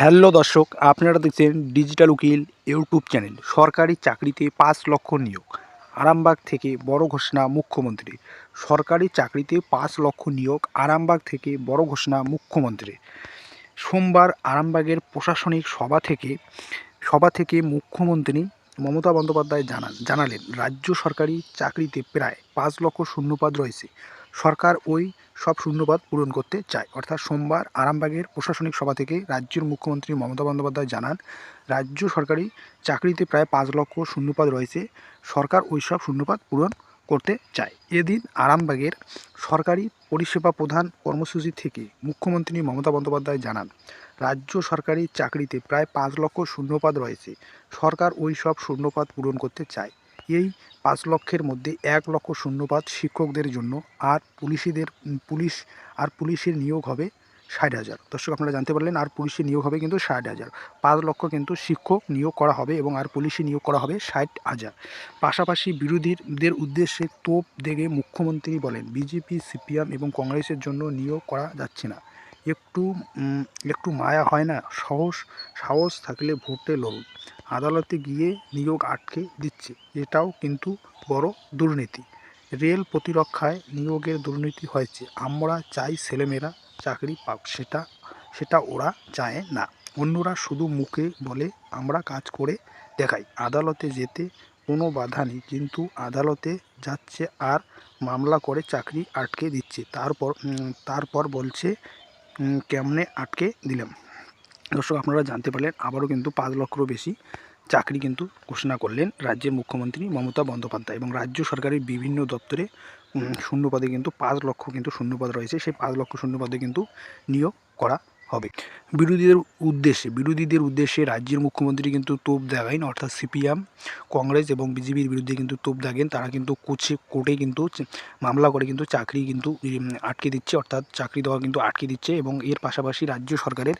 Hello দর্শক, আপনারা দেখছেন ডিজিটাল উকিল ইউটিউব চ্যানেল। সরকারি চাকরিতে পাঁচ লক্ষ নিয়োগ। আরামবাগ থেকে বড় ঘোষণা মুখ্যমন্ত্রী। সরকারি চাকরিতে পাঁচ লক্ষ নিয়োগ, আরামবাগ থেকে বড় ঘোষণা মুখ্যমন্ত্রী। সোমবার আরামবাগের প্রশাসনিক সভা থেকে সভা থেকে মুখ্যমন্ত্রী মমতা বন্দ্যোপাধ্যায় জানান, জানালেন, রাজ্য সরকারি চাকরিতে প্রায় পাঁচ লক্ষ শূন্যপাদ রয়েছে। সরকার ওই সব শূন্যপাদ পূরণ করতে চায়। অর্থাৎ সোমবার আরামবাগের প্রশাসনিক সভা থেকে রাজ্যের মুখ্যমন্ত্রী মমতা বন্দ্যোপাধ্যায় জানান, রাজ্য সরকারি চাকরিতে প্রায় পাঁচ লক্ষ শূন্যপাদ রয়েছে। সরকার ওই সব শূন্যপদ পূরণ করতে চায়। এদিন আরামবাগের সরকারি পরিষেবা প্রধান কর্মসূচি থেকে মুখ্যমন্ত্রী মমতা বন্দ্যোপাধ্যায় জানান, রাজ্য সরকারি চাকরিতে প্রায় পাঁচ লক্ষ শূন্যপদ রয়েছে। সরকার ওই সব শূন্যপদ পূরণ করতে চায়। এই পাঁচ লক্ষের মধ্যে এক লক্ষ শূন্যপদ শিক্ষকদের জন্য আর পুলিশিদের, পুলিশ আর পুলিশের নিয়োগ হবে ষাট হাজার। দর্শক, আপনারা জানতে পারলেন, আর পুলিশে নিয়োগ হবে কিন্তু ষাট হাজার। পাঁচ লক্ষ কিন্তু শিক্ষক নিয়োগ করা হবে এবং আর পুলিশে নিয়োগ করা হবে ষাট হাজার। পাশাপাশি বিরোধীদের উদ্দেশ্যে তোপ দেগে মুখ্যমন্ত্রী বলেন, বিজেপি, সিপিএম এবং কংগ্রেসের জন্য নিয়োগ করা যাচ্ছে না। একটু একটু মায়া হয় না? সাহস সাহস থাকলে ভোটে লড়ুন। আদালতে গিয়ে নিয়োগ আটকে দিচ্ছে। এটাও কিন্তু বড় দুর্নীতি। রেল প্রতিরক্ষায় নিয়োগের দুর্নীতি হয়েছে। আমরা চাই ছেলেমেয়েরা চাকরি পাক, সেটা সেটা ওরা চায় না। অন্যরা শুধু মুখে বলে, আমরা কাজ করে দেখাই। আদালতে যেতে কোনো বাধা নেই, কিন্তু আদালতে যাচ্ছে আর মামলা করে চাকরি আটকে দিচ্ছে। তারপর তারপর বলছে কেমনে আটকে দিলাম? দর্শক, আপনারা জানতে পারলেন, আবারও কিন্তু পাঁচ লক্ষেরও বেশি চাকরি কিন্তু ঘোষণা করলেন রাজ্যের মুখ্যমন্ত্রী মমতা বন্দ্যোপাধ্যায় এবং রাজ্য সরকারের বিভিন্ন দপ্তরে শূন্যপদে কিন্তু পাঁচ লক্ষ কিন্তু শূন্যপদ রয়েছে। সেই পাঁচ লক্ষ শূন্যপদে কিন্তু নিয়োগ করা হবে। বিরোধীদের উদ্দেশ্যে বিরোধীদের উদ্দেশ্যে রাজ্যের মুখ্যমন্ত্রী কিন্তু তোপ দেখাইন, অর্থাৎ সিপিএম, কংগ্রেস এবং বিজেপির বিরুদ্ধে কিন্তু তোপ দাগেন তারা কিন্তু কোচে, কোর্টে কিন্তু মামলা করে কিন্তু চাকরি কিন্তু আটকে দিচ্ছে, অর্থাৎ চাকরি দেওয়া কিন্তু আটকে দিচ্ছে এবং এর পাশাপাশি রাজ্য সরকারের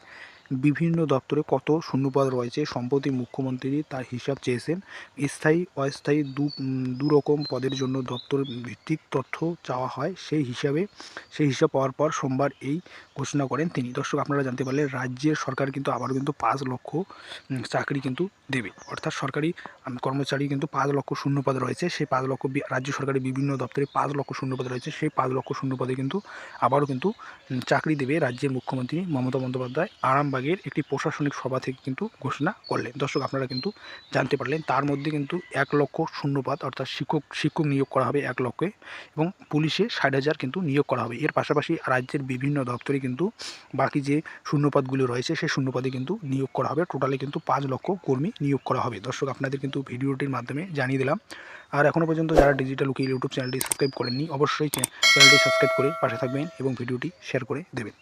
বিভিন্ন দপ্তরে কত শূন্যপদ রয়েছে সম্প্রতি মুখ্যমন্ত্রী তার হিসাব চেয়েছেন। স্থায়ী অস্থায়ী দু উম, দু রকম পদের জন্য দপ্তর ভিত্তিক তথ্য চাওয়া হয়। সেই হিসাবে সেই হিসাব পাওয়ার পর সোমবার এই ঘোষণা করেন তিনি। দর্শক আপনারা জানতে পারলে রাজ্যের সরকার কিন্তু আবারও কিন্তু পাঁচ লক্ষ চাকরি কিন্তু দেবে। অর্থাৎ সরকারি কর্মচারী কিন্তু পাঁচ লক্ষ শূন্যপদ রয়েছে। সেই পাঁচ লক্ষ রাজ্য সরকারের বিভিন্ন দপ্তরে পাঁচ লক্ষ শূন্যপদ রয়েছে। সেই পাঁচ লক্ষ শূন্যপদে কিন্তু আবারও কিন্তু চাকরি দেবে রাজ্যের মুখ্যমন্ত্রী মমতা বন্দ্যোপাধ্যায়। আরামবাগের একটি প্রশাসনিক সভা থেকে কিন্তু ঘোষণা করলেন। দর্শক, আপনারা কিন্তু জানতে পারলেন, তার মধ্যে কিন্তু এক লক্ষ শূন্যপাত অর্থাৎ শিক্ষক শিক্ষক নিয়োগ করা হবে এক লক্ষে এবং পুলিশে ষাট হাজার কিন্তু নিয়োগ করা হবে। এর পাশাপাশি রাজ্যের বিভিন্ন দপ্তরে কিন্তু বাকি যে শূন্যপদগুলো রয়েছে, সেই শূন্যপদে কিন্তু নিয়োগ করা হবে। টোটালে কিন্তু পাঁচ লক্ষ কর্মী নিয়োগ করা হবে। দর্শক, আপনাদের কিন্তু ভিডিওটির মাধ্যমে জানিয়ে দিলাম। আর এখনও পর্যন্ত যারা ডিজিটাল উকিল ইউটিউব চ্যানেলটি সাবস্ক্রাইব করেননি, অবশ্যই চ্যানেলটি সাবস্ক্রাইব করে পাশে থাকবেন এবং ভিডিওটি শেয়ার করে দেবেন।